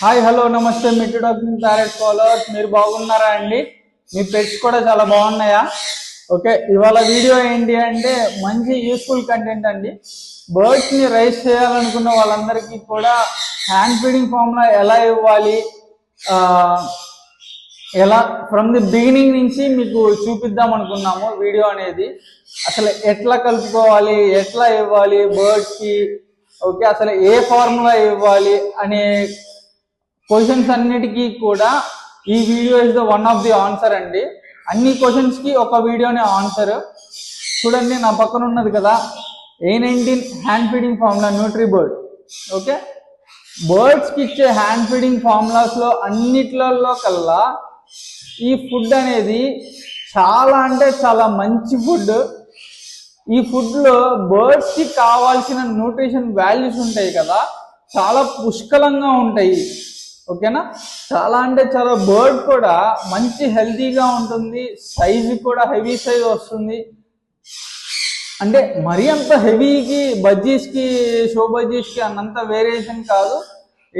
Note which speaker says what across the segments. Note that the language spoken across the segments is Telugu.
Speaker 1: హాయ్ హలో నమస్తే మిట్టు డాక్టర్ ప్యారెట్ ఫాలోవర్స్ మీరు బాగున్నారా అండి? మీ పెట్స్ కూడా చాలా బాగున్నాయా? ఓకే ఇవాళ వీడియో ఏంటి అంటే మంచి యూస్ఫుల్ కంటెంట్ అండి. బర్డ్స్ని రైస్ చేయాలనుకున్న వాళ్ళందరికీ కూడా హ్యాండ్ ఫీడింగ్ ఫామ్లో ఎలా ఇవ్వాలి? ఎలా ఫ్రమ్ ది బిగినింగ్ నుంచి మీకు చూపిద్దాం అనుకున్నాము వీడియో అనేది. అసలు ఎట్లా కలుపుకోవాలి? ఎట్లా ఇవ్వాలి బర్డ్స్కి ఓకే అసలు ఏ ఫార్ములా ఇవ్వాలి? అనే క్వశ్చన్స్ అన్నిటికీ కూడా ఈ video is the one of the answer అండి. అన్ని క్వశ్చన్స్కి ఒక వీడియోనే ఆన్సర్ చూడండి నా పక్కన ఉన్నది కదా. A nineteen hand feeding formula nutri bird okay బర్డ్స్కి ఇచ్చే హ్యాండ్ ఫీడింగ్ ఫార్ములాస్లో అన్నిట్లలో కల్లా ఈ ఫుడ్ అనేది చాలా అంటే చాలా మంచి ఫుడ్ ఈ ఫుడ్లో బర్డ్స్కి కావాల్సిన న్యూట్రిషన్ వాల్యూస్ ఉంటాయి కదా. చాలా పుష్కలంగా ఉంటాయి. ఓకేనా? చాలా అంటే చాలా బర్డ్ కూడా మంచి హెల్తీగా ఉంటుంది సైజు కూడా హెవీ సైజ్ వస్తుంది. అంటే మరీ అంత హెవీకి బజ్జీస్కి షో బజ్జీస్కి అన్నంత వేరియేషన్ కాదు.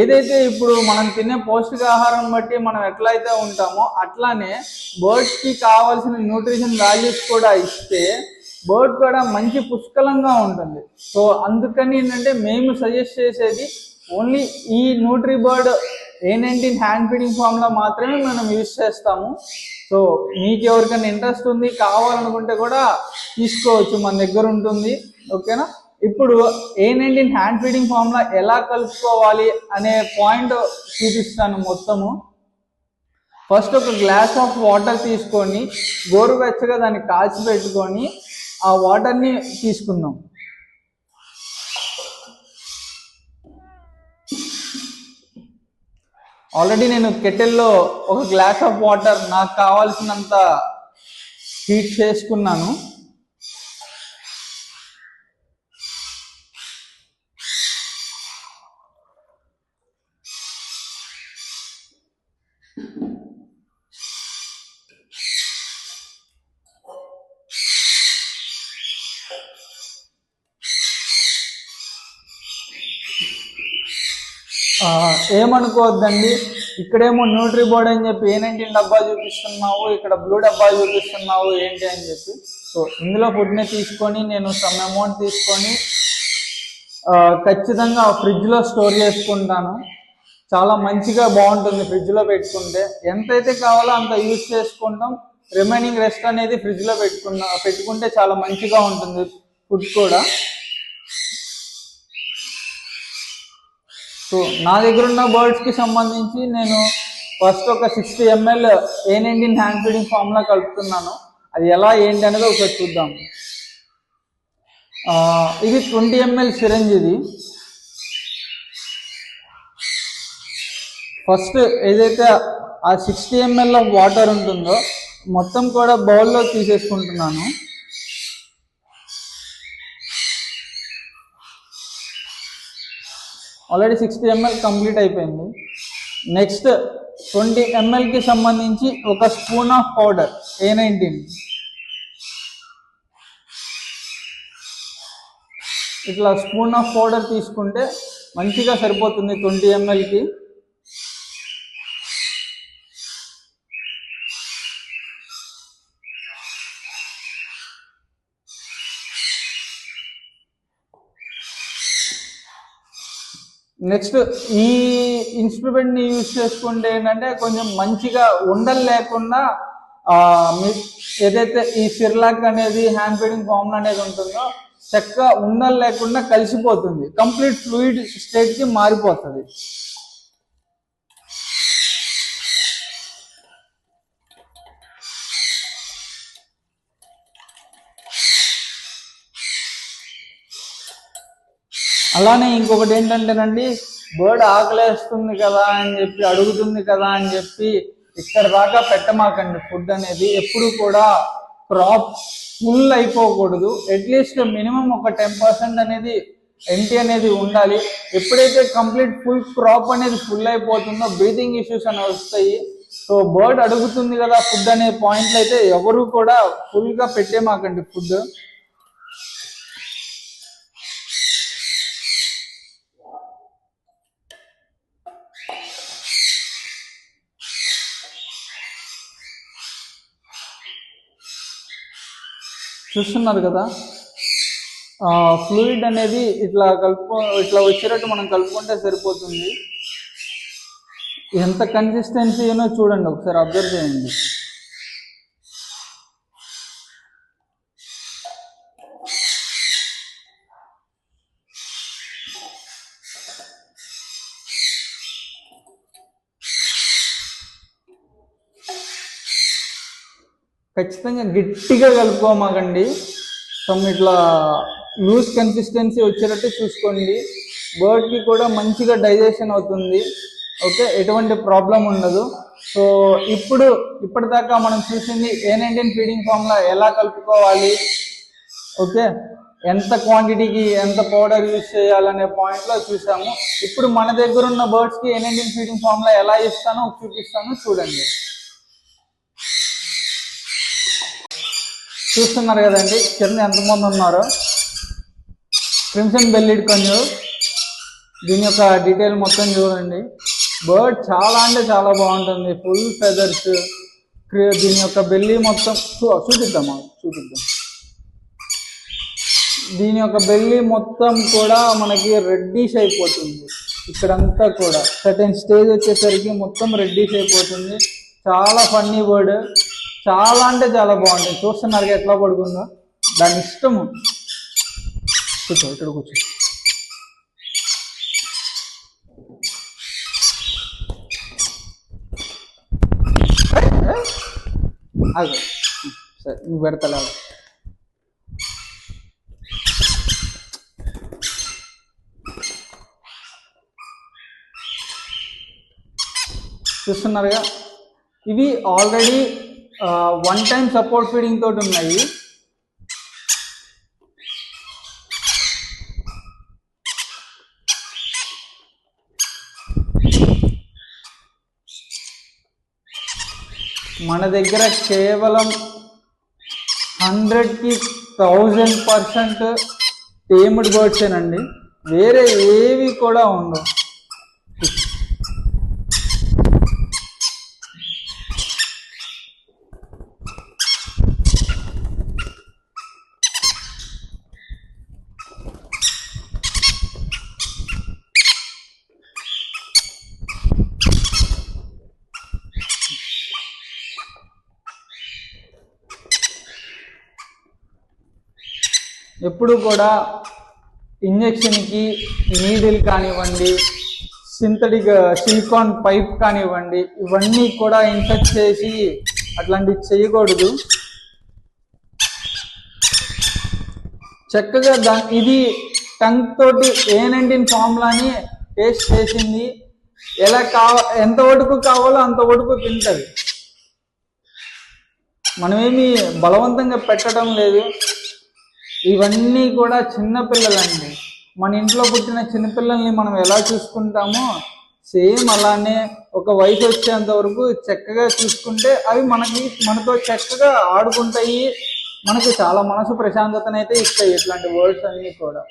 Speaker 1: ఏదైతే ఇప్పుడు మనం తినే పౌష్టికాహారం బట్టి మనం ఎట్లయితే ఉంటామో అట్లానే బర్డ్స్కి కావాల్సిన న్యూట్రిషన్ వాల్యూస్ కూడా ఇస్తే బర్డ్ కూడా మంచి పుష్కలంగా ఉంటుంది. సో అందుకని ఏంటంటే మేము సజెస్ట్ చేసేది ఓన్లీ ఈ nutri bird A nineteen hand feeding ఫామ్లో మాత్రమే మనం యూజ్ చేస్తాము. సో మీకు ఎవరికైనా ఇంట్రెస్ట్ ఉంది కావాలనుకుంటే కూడా తీసుకోవచ్చు మన దగ్గర ఉంటుంది. ఓకేనా ఇప్పుడు ఏ నైన్టీన్ హ్యాండ్ ఫీడింగ్ ఫామ్లో ఎలా కలుపుకోవాలి అనే పాయింట్ చూపిస్తాను మొత్తము. ఫస్ట్ ఒక గ్లాస్ ఆఫ్ వాటర్ తీసుకొని గోరువెచ్చగా దాన్ని కాచి పెట్టుకొని ఆ వాటర్ని తీసుకుందాం. ఆల్రెడీ నేను కెటిల్లో ఒక గ్లాస్ ఆఫ్ వాటర్ నాకు కావాల్సినంత హీట్ చేసుకున్నాను. ఏమనుకోవద్దండి? ఇక్కడేమో న్యూట్రీ బోర్డ్ అని చెప్పి ఏ నైన్టీన్ డబ్బా చూపిస్తున్నావు? ఇక్కడ బ్లూ డబ్బా చూపిస్తున్నావు? ఏంటి అని చెప్పి. సో ఇందులో ఫుడ్ని తీసుకొని నేను సమ్ అమౌంట్ తీసుకొని ఆ, ఖచ్చితంగా ఫ్రిడ్జ్లో స్టోర్ చేసుకుంటాను. చాలా మంచిగా బాగుంటుంది ఫ్రిడ్జ్లో పెట్టుకుంటే. ఎంతైతే కావాలో అంత యూజ్ చేసుకుంటాం. రిమైనింగ్ రెస్ట్ అనేది ఫ్రిడ్జ్లో పెట్టుకున్న పెట్టుకుంటే చాలా మంచిగా ఉంటుంది ఫుడ్ కూడా. సో నా దగ్గర ఉన్న బర్డ్స్కి సంబంధించి నేను ఫస్ట్ ఒక sixty ML A hand feeding formula కలుపుతున్నాను. అది ఎలా ఏంటి అనేది ఒకసారి చూద్దాం. ఇది ట్వంటీ ఎంఎల్ సిరంజ్ ఇది. ఫస్ట్ ఏదైతే ఆ సిక్స్టీ ఎంఎల్ ఆఫ్ వాటర్ ఉంటుందో మొత్తం కూడా బౌల్లో తీసేసుకుంటున్నాను. ఆల్రెడీ సిక్స్టీ ఎంఎల్ కంప్లీట్ అయిపోయింది. నెక్స్ట్ ట్వంటీ ఎంఎల్కి సంబంధించి ఒక spoon of powder A nineteen ఇట్లా స్పూన్ ఆఫ్ పౌడర్ తీసుకుంటే మంచిగా సరిపోతుంది ట్వంటీ ఎంఎల్కి నెక్స్ట్ ఈ ఇన్స్ట్రుమెంట్ని యూజ్ చేసుకుంటే ఏంటంటే కొంచెం మంచిగా ఉండలు లేకుండా ఏదైతే ఈ సిర్లాక్ అనేది హ్యాండ్ ఫీడింగ్ ఫార్ములా అనేది ఉంటుందో చక్కగా ఉండలు లేకుండా కలిసిపోతుంది. కంప్లీట్ ఫ్లూయిడ్ స్టేట్కి మారిపోతుంది. అలానే ఇంకొకటి ఏంటంటేనండి బర్డ్ ఆకలేస్తుంది కదా అని చెప్పి అడుగుతుంది కదా అని చెప్పి ఇక్కడ దాకా పెట్టమాకండి ఫుడ్ అనేది. ఎప్పుడు కూడా క్రాప్ ఫుల్ అయిపోకూడదు. అట్లీస్ట్ మినిమం ఒక టెన్ పర్సెంట్ అనేది ఎంటీ అనేది ఉండాలి. ఎప్పుడైతే కంప్లీట్ ఫుల్ క్రాప్ అనేది ఫుల్ అయిపోతుందో బ్రీతింగ్ ఇష్యూస్ అని వస్తాయి. సో బర్డ్ అడుగుతుంది కదా ఫుడ్ అనే పాయింట్లు అయితే ఎవరు కూడా ఫుల్గా పెట్టేమాకండి ఫుడ్. చూస్తున్నారు కదా? ఫ్లూయిడ్ అనేది ఇట్లా కలుపు ఇట్లా వచ్చేటట్టు మనం కలుపుకుంటే సరిపోతుంది. ఎంత కన్సిస్టెన్సీనో చూడండి ఒకసారి అబ్జర్వ్ చేయండి. ఖచ్చితంగా గట్టిగా కలుపుకోమాకండి. సమ్ ఇట్లా లూజ్ కన్సిస్టెన్సీ వచ్చేటట్టు చూసుకోండి. బర్డ్కి కూడా మంచిగా డైజెషన్ అవుతుంది. ఓకే ఎటువంటి ప్రాబ్లం ఉండదు. సో ఇప్పుడు ఇప్పటిదాకా మనం చూసింది ఏ నైన్టీన్ ఫీడింగ్ ఫామ్లో ఎలా కలుపుకోవాలి? ఓకే ఎంత క్వాంటిటీకి ఎంత పౌడర్ యూజ్ చేయాలనే పాయింట్లో చూసాము. ఇప్పుడు మన దగ్గర ఉన్న బర్డ్స్కి ఏ నైన్టీన్ ఫీడింగ్ ఫామ్లో ఎలా ఇస్తానో చూపిస్తానో. చూడండి. చూస్తున్నారు కదండి కింద ఎంతమంది ఉన్నారో? క్రిమ్సన్ బెల్లిడ్ కొంచెం దీని యొక్క డీటెయిల్ మొత్తం చూడండి. బర్డ్ చాలా అంటే చాలా బాగుంటుంది. Full feathers. దీని యొక్క బెల్లి మొత్తం చూ- చూపిద్దాం. దీని యొక్క బెల్లి మొత్తం కూడా మనకి రెడ్డిష్ అయిపోతుంది. ఇక్కడంతా కూడా. సర్టెన్ స్టేజ్ వచ్చేసరికి మొత్తం రెడ్డిష్ అయిపోతుంది. చాలా ఫన్నీ బర్డ్ చాలా అంటే చాలా బాగుంటుంది. చూస్తున్నారు ఎట్లా పడుకుందో? దాని ఇష్టము కూర్చో ఇక్కడ కూర్చో. ఆగు. సరే నువ్వు పెడతా చూస్తున్నారుగా ఇవి already one time support feeding తోటి ఉన్నాయి. మన దగ్గర కేవలం హండ్రెడ్కి థౌజండ్ పర్సెంట్ టేమ్డ్ బర్డ్సేనండి వేరే ఏవి కూడా ఉండవు. ఎప్పుడు కూడా ఇంజెక్షన్కి నీడిల్ కానివ్వండి సింథటిక్ సిలికాన్ పైప్ కానివ్వండి ఇవన్నీ కూడా ఇన్ఫెక్ట్ చేసి అట్లాంటివి చేయకూడదు. చక్కగా దా ఇది టంగ్ తోటి ఏ ఫార్ములాని టేస్ట్ చేసింది. ఎలా కావ ఎంత వరకు కావాలో అంత వరకు తింటది. మనమేమి బలవంతంగా పెట్టడం లేదు. ఇవన్నీ కూడా చిన్నపిల్లలండి మన ఇంట్లో పుట్టిన చిన్నపిల్లల్ని మనం ఎలా చూసుకుంటామో సేమ్ అలానే ఒక వయసు వచ్చేంత వరకు చక్కగా చూసుకుంటే అవి మనకి మనతో చక్కగా ఆడుకుంటాయి. మనకు చాలా మనసు ప్రశాంతతనైతే ఇస్తాయి ఇట్లాంటి వర్డ్స్ అన్నీ కూడా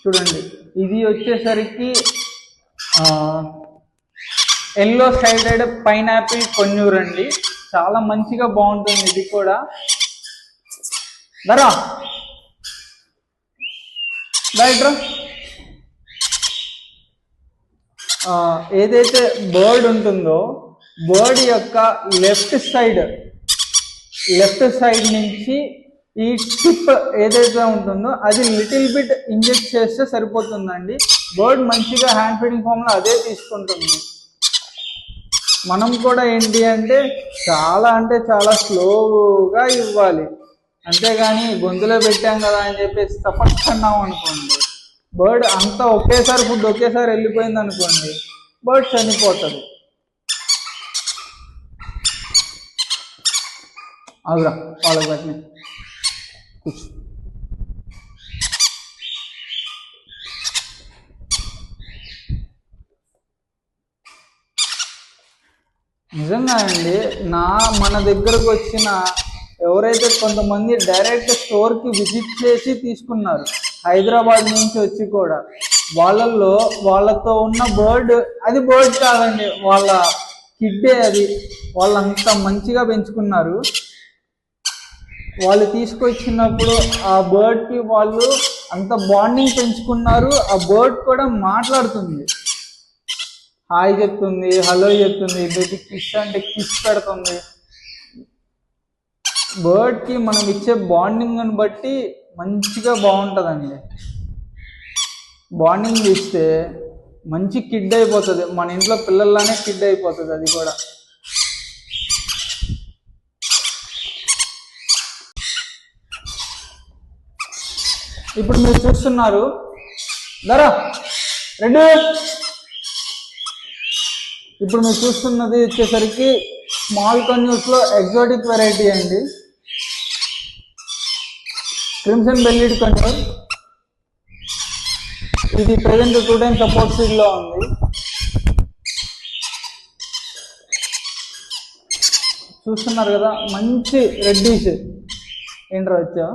Speaker 1: చూడండి ఇది వచ్చేసరికి ఎల్లో సైడెడ్ పైనాపిల్ కొన్నూరు అండి చాలా మంచిగా బాగుంటుంది ఇది కూడా. దరా రైట్రా ఏదైతే బర్డ్ ఉంటుందో బర్డ్ యొక్క లెఫ్ట్ సైడ్ లెఫ్ట్ సైడ్ నుంచి ఈ టిప్ ఏదైతే ఉంటుందో అది లిటిల్ బిట్ ఇంజెక్ట్ చేస్తే సరిపోతుందండి. బర్డ్ మంచిగా హ్యాండ్ ఫీడింగ్ ఫామ్లో అదే తీసుకుంటుంది. మనం కూడా ఏంటి అంటే చాలా అంటే చాలా స్లోగా ఇవ్వాలి. అంతేగాని గొంతులో పెట్టాం కదా అని చెప్పేసి తప్పక్కన్నాం అనుకోండి. బర్డ్ అంతా ఒకేసారి ఫుడ్ ఒకేసారి వెళ్ళిపోయింది అనుకోండి బర్డ్ చనిపోతుంది. అవురా వాళ్ళకి పెట్టిన కూర్చో నిజంగా అండి నా మన దగ్గరకు వచ్చిన ఎవరైతే కొంతమంది డైరెక్ట్ స్టోర్కి విజిట్ చేసి తీసుకున్నారు హైదరాబాద్ నుంచి వచ్చి కూడా వాళ్ళల్లో వాళ్ళతో ఉన్న బర్డ్ అది బర్డ్ కాదండి వాళ్ళ కిడ్డే అది వాళ్ళు అంత మంచిగా పెంచుకున్నారు. వాళ్ళు తీసుకొచ్చినప్పుడు ఆ బర్డ్కి వాళ్ళు అంత బాండింగ్ పెంచుకున్నారు. ఆ బర్డ్ కూడా మాట్లాడుతుంది. హాయ్ చెప్తుంది హలో చెప్తుంది బేబీ కిస్ అంటే కిస్ పెడుతుంది. బర్డ్కి మనం ఇచ్చే బాండింగ్ని బట్టి మంచిగా బాగుంటుందండి. బాండింగ్ ఇస్తే మంచి కిడ్ అయిపోతుంది. మన ఇంట్లో పిల్లల్లానే కిడ్ అయిపోతుంది అది కూడా. ఇప్పుడు మీరు చూస్తున్నారు. దరా రెడ్డి ఇప్పుడు మీరు చూస్తున్నది వచ్చేసరికి స్మాల్ కన్యూస్లో ఎగ్జాటిక్ వెరైటీ అండి. క్రిమ్సన్ బెల్లిడ్ కన్యూర్ ఇది ప్రజెంట్ టూ టైమ్ సపోర్ట్ సీడ్లో ఉంది. చూస్తున్నారు కదా మంచి రెడ్డిష్ ఏంటర్ వచ్చా?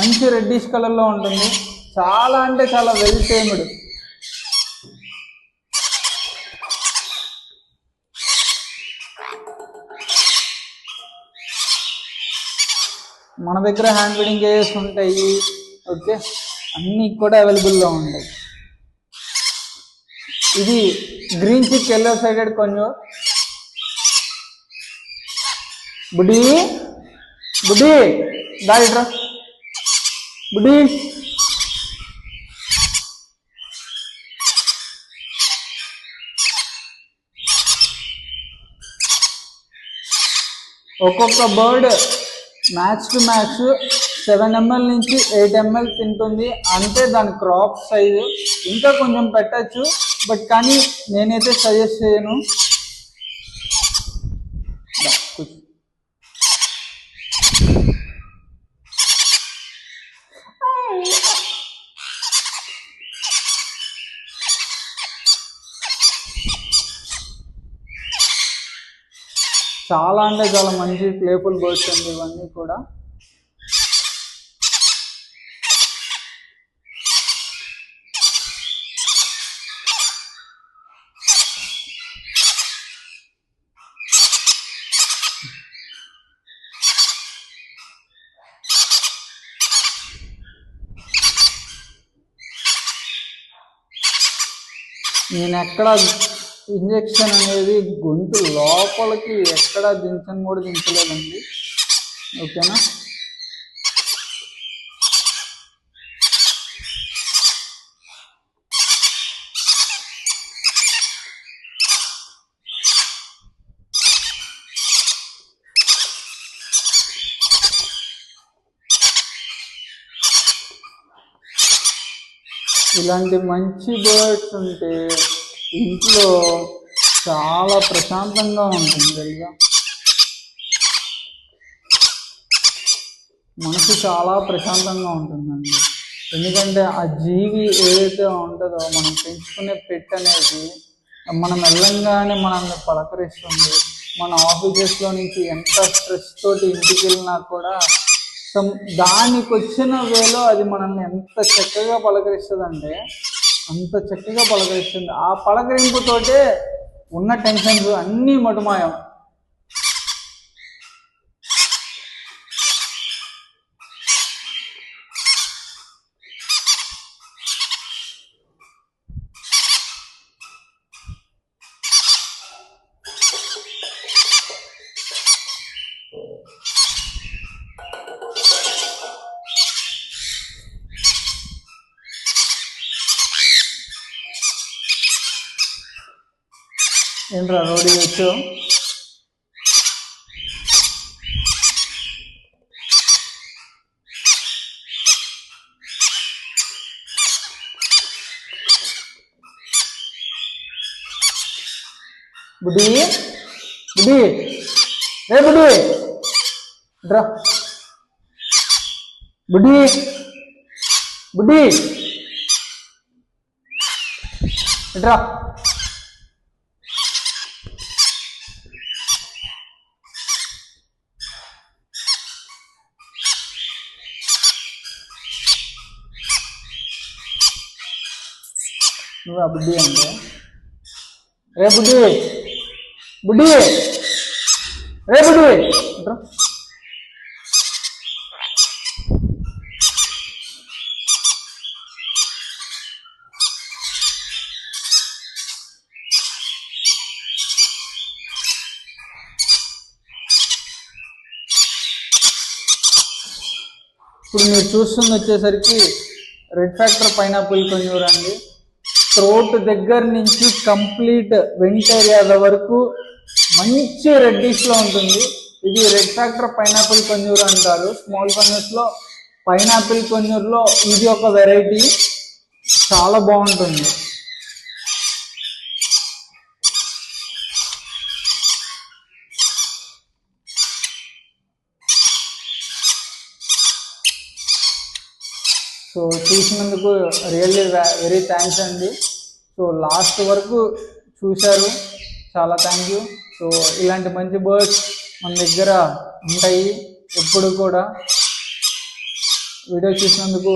Speaker 1: మంచి రెడ్డిష్ కలర్లో ఉంటుంది. చాలా అంటే చాలా వెల్ టేమ్డ్ మన దగ్గర హ్యాండ్ ఫీడింగ్ కేజెస్ ఉంటాయి. ఓకే అన్నీ కూడా అవైలబుల్లో ఉంటాయి. ఇది గ్రీన్ చిక్ ఎల్లో సైడెడ్ కొంచెం బుడ్డి? బుడ్డి దాడిట్రా బుడ్డి ఒక్కొక్క bird match to match seven ML నుంచి ఎయిట్ ఎంఎల్ తింటుంది. అంటే దాని క్రాప్ సైజు ఇంకా కొంచెం పెట్టచ్చు. బట్ కానీ నేనైతే సజెస్ట్ చేయను. చాలా అంటే చాలా మంచి ప్లేఫుల్ బర్డ్స్ అండి ఇవన్నీ కూడా. నేను ఎక్కడ ఇంజెక్షన్ అనేది గొంతు లోపలికి ఎక్కడ దించని కూడా దించలేదండి. ఓకేనా? ఇలాంటి మంచి బర్డ్స్ ఉంటే ఇంట్లో చాలా ప్రశాంతంగా ఉంటుంది తెలుసా? మనసు చాలా ప్రశాంతంగా ఉంటుందండి. ఎందుకంటే ఆ జీవి ఏదైతే ఉంటుందో మనం పెంచుకునే పెట్ అనేది మనం వెళ్ళంగానే మనల్ని పలకరిస్తుంది. మన ఆఫీసెస్లో నుంచి ఎంత స్ట్రెస్ తోటి ఇంటికి వెళ్ళినా కూడా దానికి వచ్చిన వేలో అది మనల్ని ఎంత చక్కగా పలకరిస్తుందంటే అంత చక్కగా పలకరిస్తుంది. ఆ పలకరింపుతోటే ఉన్న టెన్షన్స్ అన్నీ మటుమాయం. ఏంట్రా రోడ్డు వచ్చు బుడ్డి బుడ్డి రే బుడ్డి డ్రా బుడ్డి బుడ్డి డ్రా నువ్వు ఆ బుడ్డి అంటే. రే బుడ్డి. బుడ్డి. రే బుడ్డి. ఇట్రా. ఇప్పుడు మీరు చూస్తుంది వచ్చేసరికి రెడ్ ఫ్యాక్టర్ పైనాపిల్ కొంజూర్ అండి త్రోట్ దగ్గర నుంచి కంప్లీట్ వెంట్ ఏరియా వరకు మంచి రెడ్డిష్లో ఉంటుంది. ఇది రెడ్ ఫ్యాక్టర్ పైనాపిల్ కొంజూర్ అంటారు. స్మాల్ కొంజూర్స్లో పైనాపిల్ కొంజూర్లో ఇది ఒక వెరైటీ చాలా బాగుంటుంది. సో చూసినందుకు రియల్లీ వెరీ థ్యాంక్స్ అండి. సో లాస్ట్ వరకు చూశారు. చాలా థ్యాంక్ యూ. సో ఇలాంటి మంచి బర్డ్స్ మన దగ్గర ఉంటాయి ఎప్పుడు కూడా. వీడియో చూసినందుకు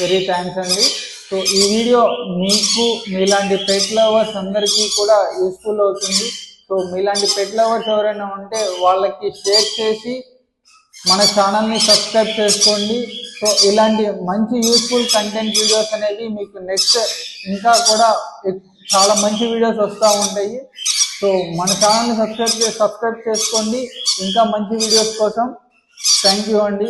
Speaker 1: వెరీ థ్యాంక్స్ అండి. సో ఈ వీడియో మీకు మీలాంటి పెట్ లవర్స్ అందరికీ కూడా యూస్ఫుల్ అవుతుంది. సో మీలాంటి పెట్ లవర్స్ ఎవరైనా ఉంటే వాళ్ళకి షేర్ చేసి మన ఛానల్ని సబ్స్క్రైబ్ చేసుకోండి. సో ఇలాంటి మంచి యూస్ఫుల్ కంటెంట్ వీడియోస్ అనేవి మీకు నెక్స్ట్ ఇంకా కూడా చాలా మంచి వీడియోస్ వస్తూ ఉంటాయి. సో మన ఛానల్ని సబ్స్క్రైబ్ సబ్స్క్రైబ్ చేసుకోండి. ఇంకా మంచి వీడియోస్ కోసం థ్యాంక్ యూ అండి.